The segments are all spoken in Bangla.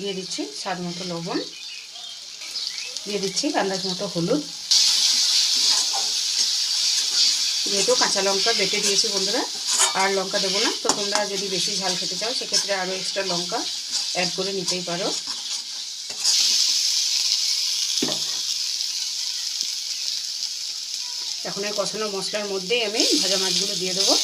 দিয়ে দিচ্ছি স্বাদ মতো লবণ। দিয়ে দিচ্ছি আন্দাজ মতো হলুদ। যেহেতু কাঁচা লঙ্কা বেটে দিয়েছি বন্ধুরা, আর লঙ্কা দেবো না। তো তোমরা যদি বেশি ঝাল খেতে চাও, সেক্ষেত্রে আরও এক্সট্রা লঙ্কা অ্যাড করে নিতেই পারো। এখন এই কষানো মশলার মধ্যেই আমি ভাজা মাছগুলো দিয়ে দেবো।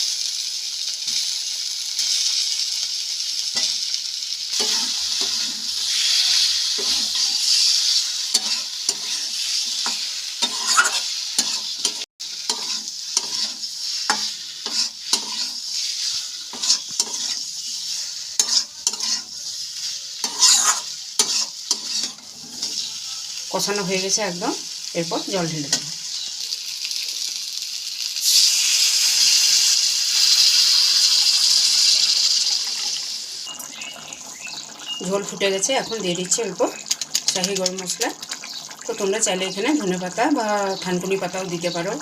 কষানো হয়ে গেছে একদম। এরপর জল ঢেলে দেবো। ঝোল ফুটে গেছে, এখন দিয়ে দিচ্ছি অল্প শাহি গরম মশলা। তো তোমরা চাইলে এখানে ধনে পাতা বা থানকুনি পাতাও দিতে পারো।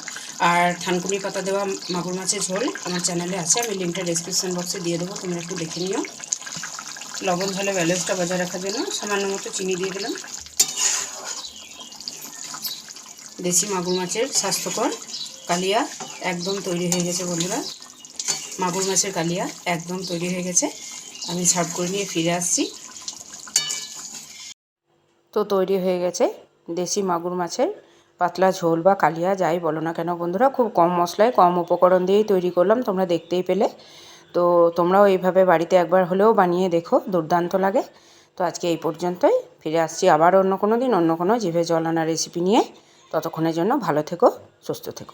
আর থানকুনি পাতা দেওয়া মাগুর মাছের ঝোল আমার চ্যানেলে আছে, আমি লিঙ্কটা ডিসক্রিপশান বক্সে দিয়ে দেবো, তোমরা একটু দেখে নিও। লবণ ভালো ব্যালেন্সটা বজায় রাখার জন্য সামান্য মতো চিনি দিয়ে দিলাম। দেশি মাগুর মাছের স্বাস্থ্যকর কালিয়া একদম তৈরি হয়ে গেছে বন্ধুরা। মাগুর মাছের কালিয়া একদম তৈরি হয়ে গেছে। আমি সার্ভ করে নিয়ে ফিরে আসছি। তো তৈরি হয়ে গেছে দেশি মাগুর মাছের পাতলা ঝোল বা কালিয়া, যাই বলো না কেন বন্ধুরা, খুব কম মশলায়, কম উপকরণ দিয়েই তৈরি করলাম, তোমরা দেখতেই পেলে। তো তোমরাও এইভাবে বাড়িতে একবার হলেও বানিয়ে দেখো, দুর্দান্ত লাগে। তো আজকে এই পর্যন্তই, ফিরে আসছি আবার অন্য কোনো দিন, অন্য কোনো জিভে জল আনা রেসিপি নিয়ে। ততক্ষণের জন্য ভালো থেকো সুস্থ থেকো।